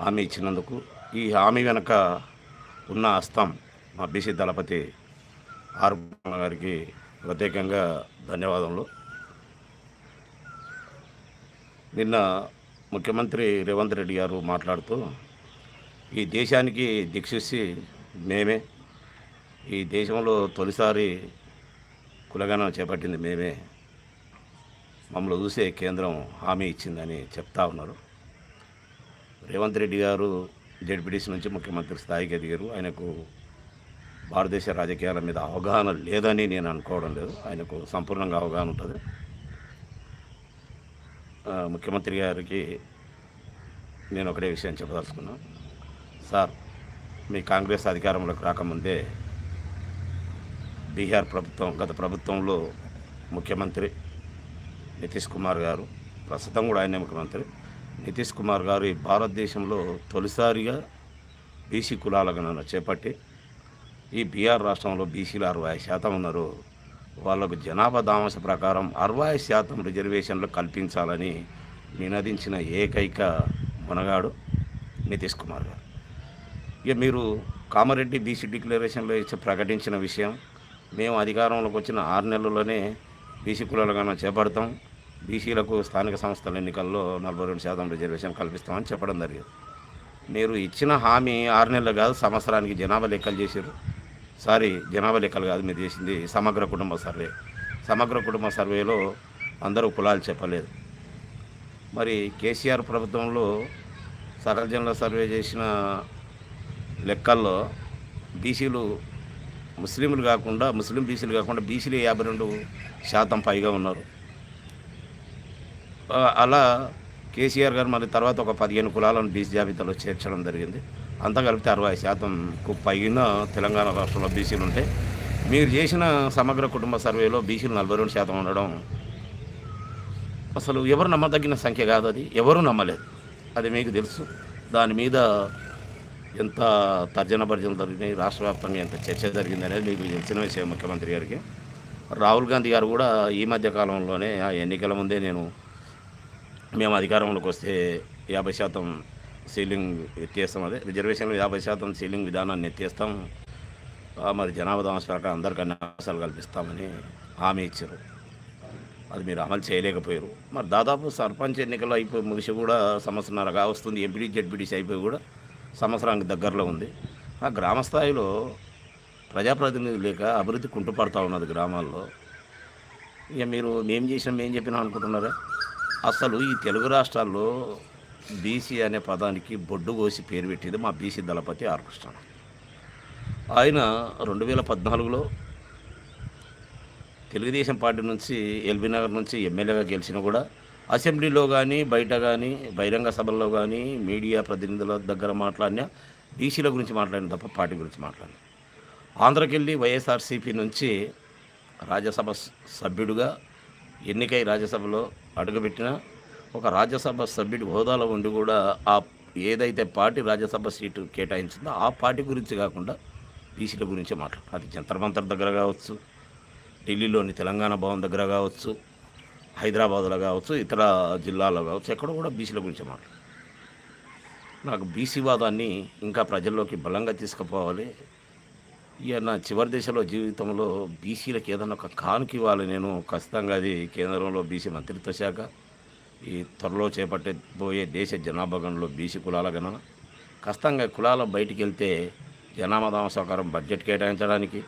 హామీ ఇచ్చినందుకు ఈ హామీ వెనక ఉన్న హస్తం మా బీసీ దళపతి ఆర్ గారికి ప్రత్యేకంగా ధన్యవాదములు. నిన్న ముఖ్యమంత్రి రేవంత్ రెడ్డి గారు మాట్లాడుతూ ఈ దేశానికి దిక్సూచి మేమే ఈ దేశంలో తొలిసారి కులగణం చేపట్టింది మేమే. మమ్మల్ని చూసే కేంద్రం హామీ ఇచ్చిందని చెప్తా ఉన్నారు. రేవంత్ రెడ్డి గారు జడ్పీటీసీ నుంచి ముఖ్యమంత్రి స్థాయికి ఎదిగారు. ఆయనకు భారతదేశ రాజకీయాల మీద అవగాహన లేదని నేను అనుకోవడం లేదు. ఆయనకు సంపూర్ణంగా అవగాహన ఉంటుంది. ముఖ్యమంత్రి గారికి నేను ఒకటే విషయం చెప్పదలుచుకున్నాను సార్ మీ కాంగ్రెస్ అధికారంలోకి రాకముందే బీహార్ ప్రభుత్వం గత ప్రభుత్వంలో ముఖ్యమంత్రి నితీష్ కుమార్ గారు ప్రస్తుతం కూడా ఆయనే ముఖ్యమంత్రి. నితీష్ కుమార్ గారు ఈ భారతదేశంలో తొలిసారిగా బీసీ కులాల గణన చేపట్టి ఈ బీఆర్ రాష్ట్రంలో బీసీలు అరవై శాతం ఉన్నారు. వాళ్ళకు జనాభా దామస ప్రకారం అరవై శాతం రిజర్వేషన్లు కల్పించాలని నినదించిన ఏకైక మునగాడు నితీష్ కుమార్ గారు. ఇక మీరు కామారెడ్డి బీసీ డిక్లరేషన్లో ఇచ్చి ప్రకటించిన విషయం మేము అధికారంలోకి వచ్చిన ఆరు నెలల్లోనే బీసీ కులాలుగా చేపడతాం. బీసీలకు స్థానిక సంస్థల ఎన్నికల్లో నలభై రెండు శాతం రిజర్వేషన్ కల్పిస్తామని చెప్పడం జరిగింది. మీరు ఇచ్చిన హామీ ఆరు నెలలు కాదు సంవత్సరానికి జనాభా లెక్కలు చేశారు. సారీ జనాభా లెక్కలు కాదు మీరు చేసింది సమగ్ర కుటుంబ సర్వే. సమగ్ర కుటుంబ సర్వేలో అందరూ కులాలు చెప్పలేదు. మరి కేసీఆర్ ప్రభుత్వంలో సకల జనుల సర్వే చేసిన లెక్కల్లో బీసీలు ముస్లింలు కాకుండా ముస్లిం బీసీలు కాకుండా బీసీలు యాభై రెండు శాతం పైగా ఉన్నారు. అలా కేసీఆర్ గారు మరి తర్వాత ఒక పదిహేను కులాలను బీసీ జాబితాలో చేర్చడం జరిగింది. అంతా కలిపితే అరవై శాతంకు పైన తెలంగాణ రాష్ట్రంలో బీసీలు ఉంటే మీరు చేసిన సమగ్ర కుటుంబ సర్వేలో బీసీలు నలభై రెండు శాతం ఉండడం అసలు ఎవరు నమ్మదగిన సంఖ్య కాదు అది. ఎవరు నమ్మలేదు. అది మీకు తెలుసు. దాని మీద ఎంత తర్జన భర్జన జరిగినాయి రాష్ట్ర వ్యాప్తంగా ఎంత చర్చ జరిగింది అనేది మీకు తెలిసిన విషయం ముఖ్యమంత్రి గారికి. రాహుల్ గాంధీ గారు కూడా ఈ మధ్య కాలంలోనే ఆ ఎన్నికల ముందే నేను మేము అధికారంలోకి వస్తే యాభై శాతం సీలింగ్ ఎత్తేస్తాం అదే. రిజర్వేషన్లో యాభై శాతం సీలింగ్ విధానాన్ని ఎత్తేస్తాం. మరి జనాభా దామస్ ప్రకారం అందరికీ కల్పిస్తామని హామీ ఇచ్చారు. అది మీరు అమలు చేయలేకపోయారు. మరి దాదాపు సర్పంచ్ ఎన్నికలు అయిపోయి ముగిసి కూడా సంవత్సరంన్నరగా వస్తుంది. ఎంపీడీ జడ్పీడీసీ అయిపోయి కూడా సంవత్సరానికి దగ్గరలో ఉంది. ఆ గ్రామ స్థాయిలో ప్రజాప్రతినిధులు లేక అభివృద్ధి కుంటుపడతా ఉన్నది గ్రామాల్లో. ఇక మీరు మేము చేసినాం మేము చెప్పినాం అనుకుంటున్నారా? అసలు ఈ తెలుగు రాష్ట్రాల్లో బీసీ అనే పదానికి బొడ్డు కోసి పేరు పెట్టింది మా బీసీ దళపతి ఆర్కృష్ణ ఆయన రెండు వేల పద్నాలుగులో తెలుగుదేశం పార్టీ నుంచి ఎల్బీ నగర్ నుంచి ఎమ్మెల్యేగా గెలిచినా కూడా అసెంబ్లీలో కానీ బయట కానీ బహిరంగ సభల్లో కానీ మీడియా ప్రతినిధుల దగ్గర మాట్లాడినా బీసీల గురించి మాట్లాడిన తప్ప పార్టీ గురించి మాట్లాడిన. ఆంధ్రకెళ్ళి వైఎస్ఆర్సీపీ నుంచి రాజ్యసభ సభ్యుడుగా సభ్యుడిగా ఎన్నికై రాజ్యసభలో అడుగుపెట్టిన ఒక రాజ్యసభ సభ్యుడి హోదాలో ఉండి కూడా ఆ ఏదైతే పార్టీ రాజ్యసభ సీటు కేటాయించిందో ఆ పార్టీ గురించి కాకుండా బీసీల గురించి మాట్లాడు. అది జంతర్మంతర్ దగ్గర కావచ్చు ఢిల్లీలోని తెలంగాణ భవన్ దగ్గర కావచ్చు హైదరాబాద్లో కావచ్చు ఇతర జిల్లాల్లో కావచ్చు ఎక్కడ కూడా బీసీల గురించి మాట్లాడు. నాకు బీసీ వాదాన్ని ఇంకా ప్రజల్లోకి బలంగా తీసుకుపోవాలి. ఇక నా చివరి దశలో జీవితంలో బీసీలకు ఏదైనా ఒక కానుక ఇవ్వాలి. నేను ఖచ్చితంగా అది కేంద్రంలో బీసీ మంత్రిత్వ శాఖ ఈ త్వరలో చేపట్టే పోయే దేశ జనాభా గణనలో బీసీ కులాల గణన ఖచ్చితంగా కులాల బయటికి వెళ్తే జనాభా సహకారం బడ్జెట్ కేటాయించడానికి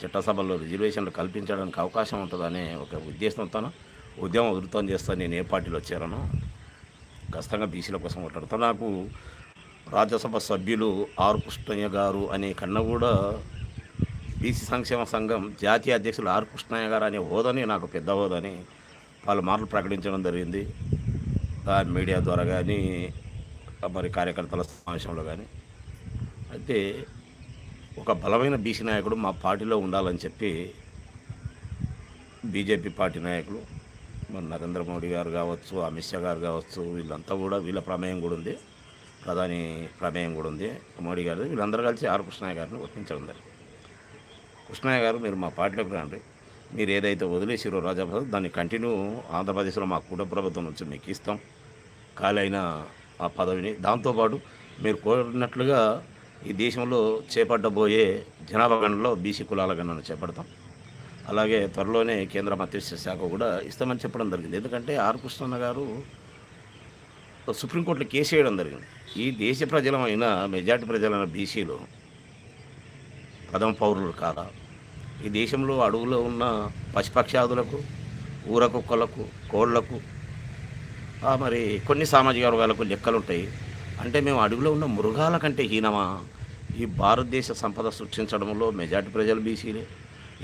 చట్టసభల్లో రిజర్వేషన్లు కల్పించడానికి అవకాశం ఉంటుందనే ఒక ఉద్దేశంతో ఉద్యమం ఉధృతం చేస్తా నేను ఏ పార్టీలో చేరానో. ఖచ్చితంగా బీసీల కోసం కొట్లాడుతాను నాకు రాజ్యసభ సభ్యులు ఆర్ కృష్ణయ్య గారు అనే కన్నా కూడా బీసీ సంక్షేమ సంఘం జాతీయ అధ్యక్షులు ఆర్ కృష్ణయ్య గారు అనే హోదని నాకు పెద్ద హోదని. వాళ్ళ మాటలు ప్రకటించడం జరిగింది. మీడియా ద్వారా కానీ మరి కార్యకర్తల సమావేశంలో కానీ అయితే ఒక బలమైన బీసీ నాయకుడు మా పార్టీలో ఉండాలని చెప్పి బీజేపీ పార్టీ నాయకులు మరి నరేంద్ర మోడీ గారు కావచ్చు అమిత్ షా గారు కావచ్చు వీళ్ళంతా కూడా వీళ్ళ ప్రమేయం కూడా ఉంది. ప్రధాని ప్రమేయం కూడా ఉంది. మోడీ గారు వీళ్ళందరూ కలిసి ఆర్ కృష్ణయ్య గారిని ఒప్పించడం జరిగింది. కృష్ణయ్య గారు మీరు మా పార్టీలోకి రండి. మీరు ఏదైతే వదిలేసిరో రాజాప్రసాద్ దాన్ని కంటిన్యూ ఆంధ్రప్రదేశ్లో మా కుటుంబ ప్రభుత్వం నుంచి మీకు ఇస్తాం. ఖాళీ అయిన ఆ పదవిని. దాంతోపాటు మీరు కోరినట్లుగా ఈ దేశంలో చేపట్టబోయే జనాభా గణనలో బీసీ కులాల గణన చేపడతాం. అలాగే త్వరలోనే కేంద్ర మంత్రిత్వ శాఖ కూడా ఇస్తామని చెప్పడం జరిగింది. ఎందుకంటే ఆర్ కృష్ణన్న గారు సుప్రీంకోర్టులో కేసు వేయడం జరిగింది. ఈ దేశ ప్రజలమైన మెజార్టీ ప్రజలైన బీసీలు ప్రథమ పౌరులు కాదా? ఈ దేశంలో అడవులో ఉన్న పశుపక్షాదులకు ఊర కుక్కలకు కోళ్ళకు మరి కొన్ని సామాజిక వర్గాలకు లెక్కలు ఉంటాయి అంటే మేము అడవిలో ఉన్న మృగాల కంటే హీనమా? ఈ భారతదేశ సంపద సృష్టించడంలో మెజార్టీ ప్రజలు బీసీలే.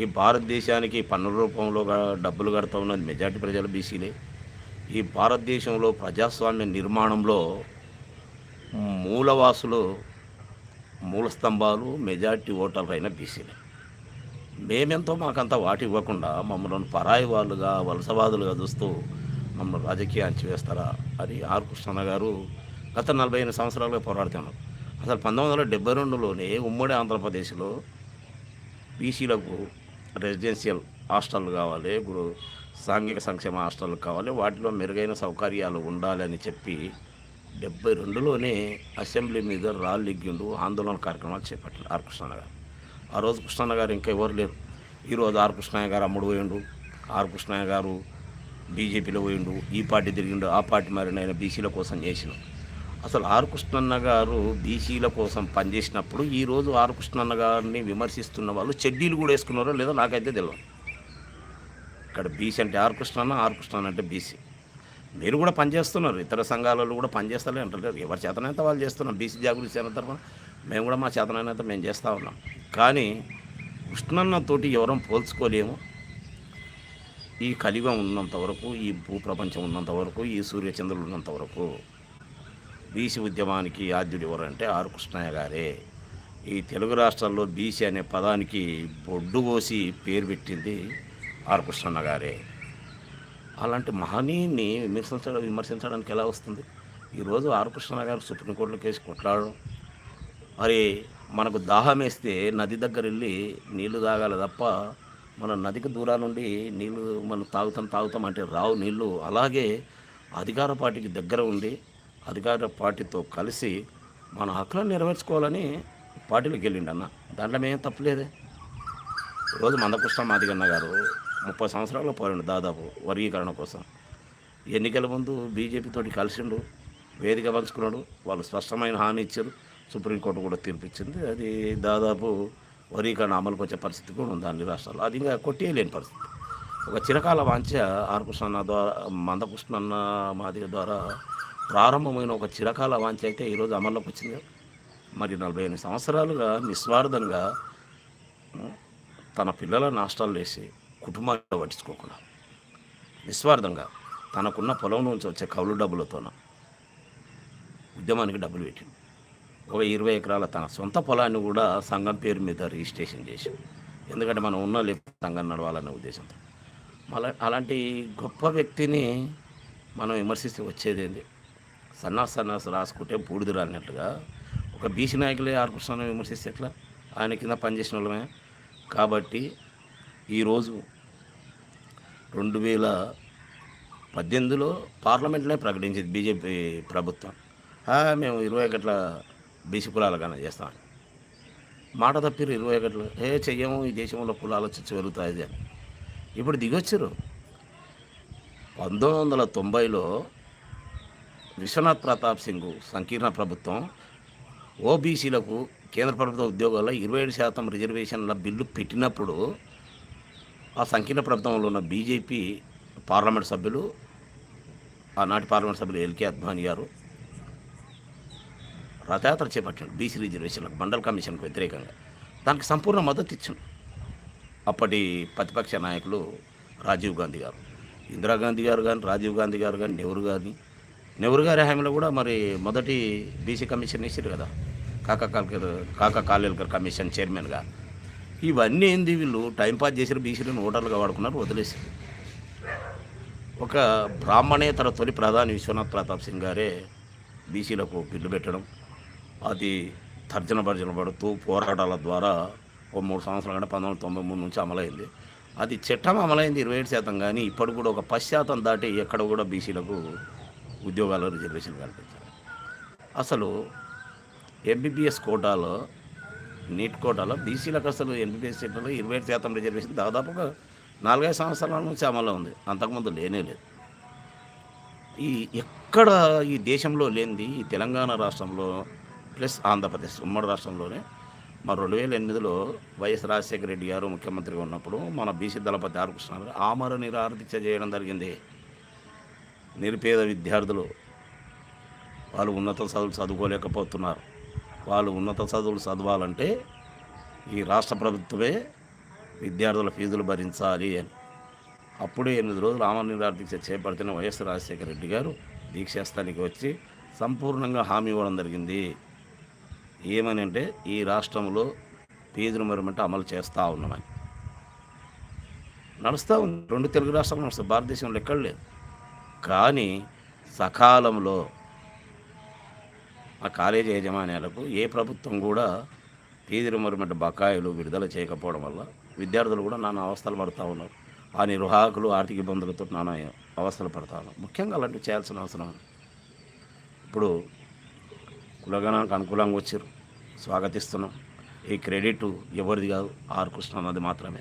ఈ భారతదేశానికి పన్నుల రూపంలో డబ్బులు కడుతూ ఉన్నది మెజార్టీ ప్రజలు బీసీలే. ఈ భారతదేశంలో ప్రజాస్వామ్య నిర్మాణంలో మూలవాసులు మూల స్తంభాలు మెజార్టీ ఓటర్లు అయిన బీసీలే. మేమెంతో మాకంత వాటి ఇవ్వకుండా మమ్మల్ని పరాయి వాళ్ళుగా వలసవాదులుగా చూస్తూ మమ్మల్ని రాజకీయాన్ని అంచివేస్తారా అని ఆర్ కృష్ణ గారు గత నలభై ఎనిమిది సంవత్సరాలుగా పోరాడుతున్నారు. అసలు పంతొమ్మిది వందల డెబ్బై రెండులోనే ఉమ్మడి ఆంధ్రప్రదేశ్లో బీసీలకు రెసిడెన్షియల్ హాస్టల్ కావాలి ఇప్పుడు సాంఘిక సంక్షేమ హాస్టల్ కావాలి వాటిలో మెరుగైన సౌకర్యాలు ఉండాలని చెప్పి డెబ్బై రెండులోనే అసెంబ్లీ మీద రాళ్ళు ఆందోళన కార్యక్రమాలు చేపట్టారు ఆర్ కృష్ణ గారు. ఆ రోజు కృష్ణన్న గారు ఇంకా ఎవరు లేరు. ఈరోజు ఆర్ కృష్ణయ్య గారు అమ్ముడు పోయిండు. ఆర్ కృష్ణయ్య గారు బీజేపీలో పోయిండు. ఈ పార్టీ తిరిగిండు. ఆ పార్టీ మరి ఆయన బీసీల కోసం చేసిన. అసలు ఆర్ కృష్ణన్న గారు బీసీల కోసం పనిచేసినప్పుడు ఈరోజు ఆర్ కృష్ణన్న గారిని విమర్శిస్తున్న వాళ్ళు చెడ్డీలు కూడా వేసుకున్నారో లేదో నాకైతే తెలియదు ఇక్కడ బీసీ అంటే ఆర్ కృష్ణన్న ఆర్ కృష్ణన్న అంటే బీసీ. మీరు కూడా పనిచేస్తున్నారు. ఇతర సంఘాలలో కూడా పనిచేస్తలే అంటారు ఎవరి చేతనైతే వాళ్ళు చేస్తున్నాం బీసీ జాగృతి చేసిన తర్వాత మేము కూడా మా చేతనైనంత మేము చేస్తూ ఉన్నాం. కానీ కృష్ణన్నతోటి ఎవరం పోల్చుకోలేము. ఈ కలియుగం ఉన్నంత వరకు ఈ భూప్రపంచం ఉన్నంత వరకు ఈ సూర్యచంద్రులు ఉన్నంత వరకు బీసీ ఉద్యమానికి ఆద్యుడు ఎవరంటే ఆర్ కృష్ణయ్య గారే. ఈ తెలుగు రాష్ట్రాల్లో బీసీ అనే పదానికి బొడ్డు పోసి పేరు పెట్టింది ఆర్ కృష్ణన్న గారే. అలాంటి మహనీయుని విమర్శించడం విమర్శించడానికి ఎలా వస్తుంది? ఈరోజు ఆర్ కృష్ణ గారు సుప్రీంకోర్టులో కేసు కొట్లాడడం. మరి మనకు దాహం వేస్తే నది దగ్గర వెళ్ళి నీళ్ళు తాగాలి తప్ప మన నదికి దూరాల నుండి నీళ్ళు మనం తాగుతాం తాగుతాం అంటే రావు నీళ్ళు. అలాగే అధికార పార్టీకి దగ్గర ఉండి అధికార పార్టీతో కలిసి మన హక్కులను నెరవేర్చుకోవాలని పార్టీలోకి వెళ్ళిండి అన్న. దాంట్లో మేము తప్పలేదే. రోజు మందకృష్ణ మాదిగన్న గారు ముప్పై సంవత్సరాలు పోరండి దాదాపు వర్గీకరణ కోసం. ఎన్నికల ముందు బీజేపీతోటి కలిసిండు వేదిక పంచుకున్నాడు వాళ్ళు స్పష్టమైన హామీ ఇచ్చారు. సుప్రీంకోర్టు కూడా తీర్పిచ్చింది. అది దాదాపు వరీకరణ అమలుకు వచ్చే పరిస్థితి కూడా ఉంది అన్ని రాష్ట్రాల్లో అది ఇంకా కొట్టేయలేని పరిస్థితి. ఒక చిరకాల వాంఛ ఆర్కృష్ణ ద్వారా మందకృష్ణన్న మాదిరి ద్వారా ప్రారంభమైన ఒక చిరకాల వాంఛ అయితే ఈరోజు అమల్లోకి వచ్చింది. మరి నలభై ఎనిమిది సంవత్సరాలుగా నిస్వార్థంగా తన పిల్లల నాష్టాలు వేసి కుటుంబాన్ని పట్టించుకోకుండా నిస్వార్థంగా తనకున్న పొలం నుంచి వచ్చే కౌలు డబ్బులతోన ఉద్యమానికి డబ్బులు పెట్టింది. ఒక ఇరవై ఎకరాల తన సొంత పొలాన్ని కూడా సంఘం పేరు మీద రిజిస్ట్రేషన్ చేశాం ఎందుకంటే మనం ఉన్న లేకపోతే సంఘం నడవాలనే ఉద్దేశంతో. మళ్ళీ అలాంటి గొప్ప వ్యక్తిని మనం విమర్శిస్తే వచ్చేది ఏంది? సన్నాస్ సన్నాస్ రాసుకుంటే బూడిద రానట్టుగా ఒక బీసీ నాయకులే ఆర్ విమర్శిస్తే ఎట్లా? ఆయన కింద పనిచేసిన వాళ్ళమే. కాబట్టి ఈరోజు రెండు వేల పద్దెనిమిదిలో పార్లమెంట్లోనే ప్రకటించింది బీజేపీ ప్రభుత్వం. మేము ఇరవై గట్ల బీసీ కులాలకన్నా చేస్తామని మాట తప్పిరు ఇరవై ఒకటిలో ఏ చెయ్యము ఈ దేశంలో కులాలు వచ్చి పెరుగుతాయి అని. ఇప్పుడు దిగొచ్చారు పంతొమ్మిది వందల తొంభైలో విశ్వనాథ్ ప్రతాప్ సింగ్ సంకీర్ణ ప్రభుత్వం ఓబీసీలకు కేంద్ర ప్రభుత్వ ఉద్యోగాల్లో ఇరవై ఏడు శాతం రిజర్వేషన్ల బిల్లు పెట్టినప్పుడు ఆ సంకీర్ణ ప్రభుత్వంలో ఉన్న బీజేపీ పార్లమెంట్ సభ్యులు ఆనాటి పార్లమెంట్ సభ్యులు ఎల్కే అద్వానీ గారు రథయాత్ర చేపట్టాడు బీసీ రిజర్వేషన్లకు మండల్ కమిషన్కు వ్యతిరేకంగా. దానికి సంపూర్ణ మద్దతు ఇచ్చాడు. అప్పటి ప్రతిపక్ష నాయకులు రాజీవ్ గాంధీ గారు. ఇందిరాగాంధీ గారు కానీ రాజీవ్ గాంధీ గారు కానీ నెహ్రూ గారిని నెహ్రూ గారి హామీలో కూడా మరి మొదటి బీసీ కమిషన్ వేసారు కదా. కాకా కాల్కర్ కాకా కాలేల్కర్ కమిషన్ చైర్మన్గా. ఇవన్నీ ఏంది వీళ్ళు? టైంపాస్ చేసిన బీసీలను ఓటర్లుగా వాడుకున్నారు వదిలేసారు ఒక బ్రాహ్మణేతర తొలి ప్రధాని విశ్వనాథ్ ప్రతాప్ సింగ్ గారే బీసీలకు బిల్లు పెట్టడం అది తర్జన భర్జన పడుతూ పోరాటాల ద్వారా ఒక మూడు సంవత్సరాల కంటే పంతొమ్మిది వందల తొంభై మూడు నుంచి అమలైంది. అది చట్టం అమలైంది ఇరవై ఏడు శాతం కానీ ఇప్పుడు కూడా ఒక పది శాతం దాటి ఎక్కడ కూడా బీసీలకు ఉద్యోగాలు రిజర్వేషన్ కల్పించారు అసలు ఎంబీబీఎస్ కోటాలో నీట్ కోటాలో బీసీలకు అసలు ఎంబీబీఎస్ సీట్లలో ఇరవై ఐదు శాతం రిజర్వేషన్ దాదాపుగా నాలుగైదు సంవత్సరాల నుంచి అమల్లో ఉంది. అంతకుముందు లేనే లేదు. ఈ ఎక్కడ ఈ దేశంలో లేనిది ఈ తెలంగాణ రాష్ట్రంలో ప్లస్ ఆంధ్రప్రదేశ్ ఉమ్మడి రాష్ట్రంలోనే మా రెండు వేల ఎనిమిదిలో వైఎస్ రాజశేఖర రెడ్డి గారు ముఖ్యమంత్రిగా ఉన్నప్పుడు మన బీసీ దళపతి ఆర్ ఆమర నిరారదీక్ష చేయడం జరిగింది. నిరుపేద విద్యార్థులు వాళ్ళు ఉన్నత చదువులు చదువుకోలేకపోతున్నారు. వాళ్ళు ఉన్నత చదువులు చదవాలంటే ఈ రాష్ట్ర ప్రభుత్వమే విద్యార్థుల ఫీజులు భరించాలి అని. అప్పుడే ఎనిమిది రోజులు ఆమరణ నిరాహార దీక్ష చేపడుతున్న వైఎస్ రాజశేఖర రెడ్డి గారు దీక్షాస్థానికి వచ్చి సంపూర్ణంగా హామీ ఇవ్వడం జరిగింది. ఏమని అంటే ఈ రాష్ట్రంలో ఫీజులు మెరుమంటే అమలు చేస్తూ ఉన్నామని. నడుస్తూ ఉంది. రెండు తెలుగు రాష్ట్రాలు నడుస్తాయి. భారతదేశంలో ఎక్కడ లేదు. కానీ సకాలంలో ఆ కాలేజీ యాజమాన్యాలకు ఏ ప్రభుత్వం కూడా ఫీజులు మరిమంటే బకాయిలు విడుదల చేయకపోవడం వల్ల విద్యార్థులు కూడా నానా అవస్థలు పడుతూ ఉన్నారు. ఆ నిర్వాహకులు ఆర్థిక ఇబ్బందులతో నానా అవస్థలు పడతా ఉన్నారు. ముఖ్యంగా అలాంటివి చేయాల్సిన అవసరం ఇప్పుడు కులగణానికి అనుకూలంగా వచ్చారు స్వాగతిస్తున్నాం. ఈ క్రెడిట్ ఎవరిది కాదు? ఆర్ కృష్ణ అన్నది మాత్రమే.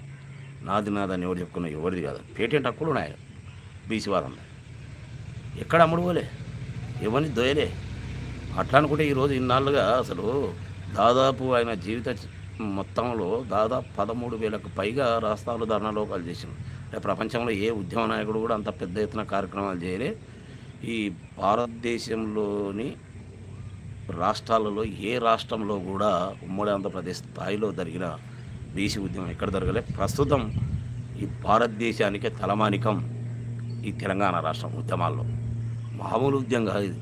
నాది నాదని ఎవరు చెప్పుకున్నా ఎవరిది కాదు. పేటెంట్ హక్కులు ఉన్నాయి బీసీ వారంలో ఎక్కడ అమ్ముడుకోలే ఎవరిని దొయలే అట్లా అనుకుంటే ఈరోజు ఇన్నాళ్ళుగా అసలు దాదాపు ఆయన జీవిత మొత్తంలో దాదాపు పదమూడు వేలకు పైగా రాష్ట్రాలు ధర్నాలోకాలు చేసిండు. ప్రపంచంలో ఏ ఉద్యమ నాయకుడు కూడా అంత పెద్ద ఎత్తున కార్యక్రమాలు చేయలే. ఈ భారతదేశంలోని రాష్ట్రాలలో ఏ రాష్ట్రంలో కూడా ఉమ్మడి ఆంధ్రప్రదేశ్ స్థాయిలో జరిగిన బీసీ ఉద్యమం ఎక్కడ జరగలే? ప్రస్తుతం ఈ భారతదేశానికే తలమానికం ఈ తెలంగాణ రాష్ట్రం ఉద్యమాల్లో. మామూలు ఉద్యమం కాదు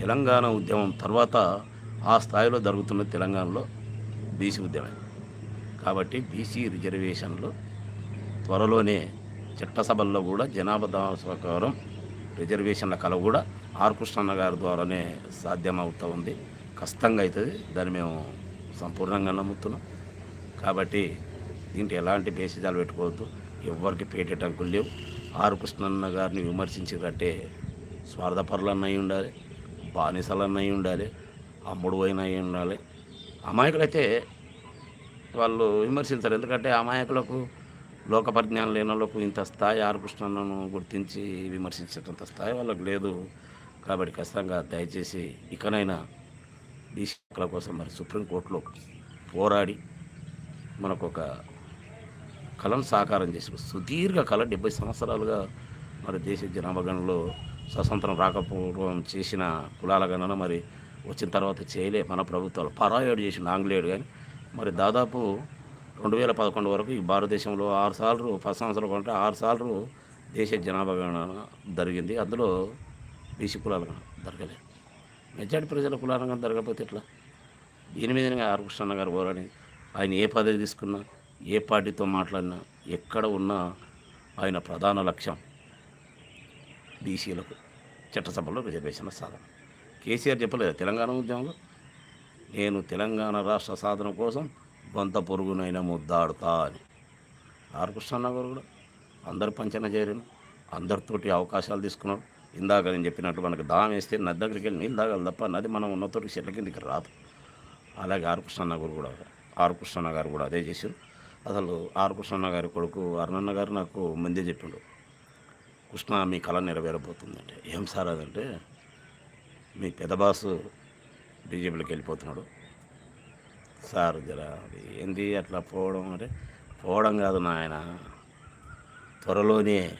తెలంగాణ ఉద్యమం తర్వాత ఆ స్థాయిలో జరుగుతున్న తెలంగాణలో బీసీ ఉద్యమం. కాబట్టి బీసీ రిజర్వేషన్లు త్వరలోనే చట్టసభల్లో కూడా జనాభా ప్రకారం రిజర్వేషన్ల కల కూడా ఆర్ కృష్ణన్న గారి ద్వారానే సాధ్యమవుతూ ఉంది. కష్టంగా అవుతుంది. దాన్ని మేము సంపూర్ణంగా నమ్ముతున్నాం. కాబట్టి దీంట్లో ఎలాంటి బేసిజాలు పెట్టుకోవద్దు. ఎవరికి పేటెట్ లేవు. ఆర్ కృష్ణన్న గారిని విమర్శించారంటే స్వార్థపరులన్న అయి ఉండాలి బానిసలన్న అయి ఉండాలి అమ్ముడు అయిన అయి ఉండాలి. అమాయకులైతే వాళ్ళు విమర్శించరు. ఎందుకంటే అమాయకులకు లోక పరిజ్ఞానం లేని వాళ్ళకు ఇంత స్థాయి ఆర్ కృష్ణన్నను గుర్తించి విమర్శించేటంత స్థాయి వాళ్ళకు లేదు. కాబట్టి ఖచ్చితంగా దయచేసి ఇకనైనా బీసీ హక్కుల కోసం మరి సుప్రీంకోర్టులో పోరాడి మనకు ఒక కళను సాకారం చేసి సుదీర్ఘ కళ డెబ్బై సంవత్సరాలుగా మరి దేశ జనాభాగణంలో స్వతంత్రం రాకపోవడం చేసిన కులాల గణన మరి వచ్చిన తర్వాత చేయలే మన ప్రభుత్వాలు. పరాయోడు చేసిన ఆంగ్లేయుడు కానీ మరి దాదాపు రెండు వేల పదకొండు వరకు ఈ భారతదేశంలో ఆరు సార్లు పది సంవత్సరాలు కొంటే ఆరు సార్లు దేశ జనాభా గణన జరిగింది. అందులో బీసీ కులాల గణన జరగలేదు మెజార్టీ ప్రజల కులాలంగా దొరకకపోతే జరగకపోతే ఎట్లా? దీని మీదనే ఆర్ కృష్ణ గారు పోరాడి ఆయన ఏ పదవి తీసుకున్నా ఏ పార్టీతో మాట్లాడినా ఎక్కడ ఉన్నా ఆయన ప్రధాన లక్ష్యం బీసీలకు చట్టసభలో రిజర్వేషన్ సాధన. కేసీఆర్ చెప్పలేదు తెలంగాణ ఉద్యమంలో నేను తెలంగాణ రాష్ట్ర సాధన కోసం కొంత పొరుగునైనా ముద్దాడుతా అని. ఆర్ కృష్ణన్న గారు కూడా అందరు పంచన చేరిన అందరితోటి అవకాశాలు తీసుకున్నాడు ఇందాక నేను చెప్పినట్టు మనకు దాహం వేస్తే నది దగ్గరికి వెళ్ళి నీళ్ళు తాగాలి తప్ప నది మనం ఉన్నతోటి చెట్ల కిందకి రాదు. అలాగే ఆర్ కృష్ణన్న గారు కూడా ఆర్ కృష్ణన్న గారు కూడా అదే చేశారు. అసలు ఆర్ కృష్ణన్న గారి కొడుకు అరుణన్న గారు నాకు ముందే చెప్పిండు. కృష్ణ మీ కళ నెరవేరబోతుందంటే. ఏం సార్ అదంటే మీ పెదబాసు బీజేపీలోకి వెళ్ళిపోతున్నాడు. సార్ జర ఏంది అట్లా పోవడం అంటే పోవడం కాదు నాయన. త్వరలోనే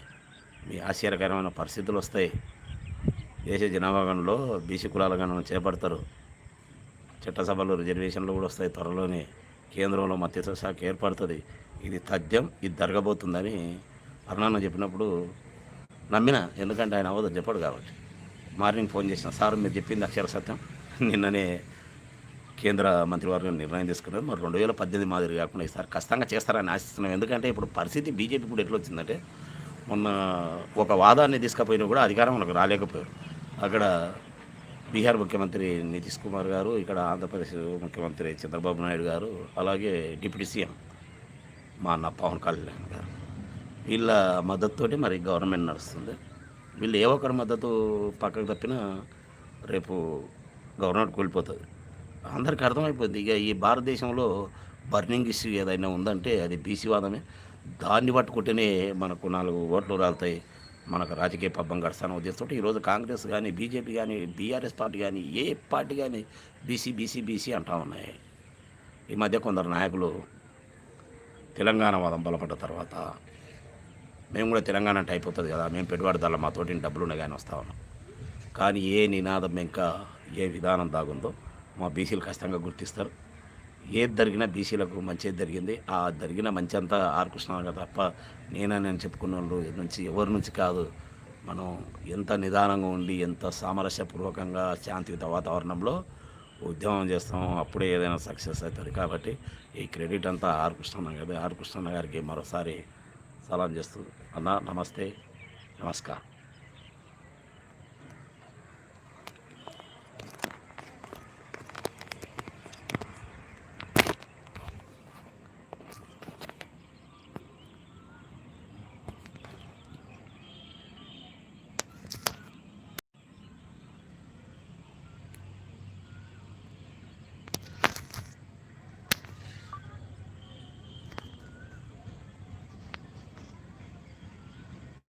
మీ ఆశ్చర్యకరమైన పరిస్థితులు వస్తాయి. దేశ జనాభాగంలో బీసీ కులాల గణన చేపడతారు. చట్టసభలో రిజర్వేషన్లు కూడా వస్తాయి త్వరలోనే. కేంద్రంలో మత్స్య శాఖ ఏర్పడుతుంది. ఇది తథ్యం ఇది జరగబోతుందని అరుణాన్న చెప్పినప్పుడు నమ్మిన ఎందుకంటే ఆయన అవ్వదు చెప్పడు కాబట్టి. మార్నింగ్ ఫోన్ చేసిన సార్ మీరు చెప్పింది అక్షర సత్యం. నిన్ననే కేంద్ర మంత్రివర్గం నిర్ణయం తీసుకున్నారు మరి రెండు వేల పద్దెనిమిది మాదిరి కాకుండా ఈసారి ఖచ్చితంగా చేస్తారని ఆశిస్తున్నాం. ఎందుకంటే ఇప్పుడు పరిస్థితి బీజేపీ కూడా ఎట్లా వచ్చిందంటే మొన్న ఒక వాదాన్ని తీసుకుపోయినా కూడా అధికారం మనకు రాలేకపోయారు. అక్కడ బీహార్ ముఖ్యమంత్రి నితీష్ కుమార్ గారు ఇక్కడ ఆంధ్రప్రదేశ్ ముఖ్యమంత్రి చంద్రబాబు నాయుడు గారు అలాగే డిప్యూటీ సీఎం మా అన్న పవన్ కళ్యాణ్ గారు. వీళ్ళ మద్దతుతోటి మరి గవర్నమెంట్ నడుస్తుంది. వీళ్ళు ఏ ఒక్కరి మద్దతు పక్కకు తప్పినా రేపు గవర్నమెంట్ కూలిపోతుంది. అందరికి అర్థమైపోయింది ఇక ఈ భారతదేశంలో బర్నింగ్ ఇష్యూ ఏదైనా ఉందంటే అది బీసీ వాదమే. దాన్ని పట్టుకుంటేనే మనకు నాలుగు ఓట్లు రాలుతాయి. మనకు రాజకీయ పబ్బం గడస్తాను ఉద్దేశంతో ఈరోజు కాంగ్రెస్ కానీ బీజేపీ కానీ బీఆర్ఎస్ పార్టీ కానీ ఏ పార్టీ కానీ బీసీ బీసీ బీసీ అంటా ఉన్నాయి. ఈ మధ్య కొందరు నాయకులు తెలంగాణ వాదం బలపడ్డ తర్వాత మేము కూడా తెలంగాణ అంటే అయిపోతుంది కదా మేము పెట్టుబడిదారులు మా తోటి డబ్బులు ఉన్నాయి కానీ వస్తా ఉన్నాం. కానీ ఏ నినాదం ఇంకా ఏ విధానం దాగుందో మా బీసీలు ఖచ్చితంగా గుర్తిస్తారు. ఏది జరిగినా బీసీలకు మంచిది జరిగింది ఆ జరిగిన మంచి అంతా ఆర్ కృష్ణ తప్ప నేనే నేను చెప్పుకున్న వాళ్ళు నుంచి ఎవరి నుంచి కాదు. మనం ఎంత నిదానంగా ఉండి ఎంత సామరస్యపూర్వకంగా శాంతియుత వాతావరణంలో ఉద్యమం చేస్తాం అప్పుడే ఏదైనా సక్సెస్ అవుతుంది కాబట్టి ఈ క్రెడిట్ అంతా ఆర్ కృష్ణ గారి ఆర్ కృష్ణ గారికి మరోసారి సలాం చేస్తూ అన్న నమస్తే నమస్కారం.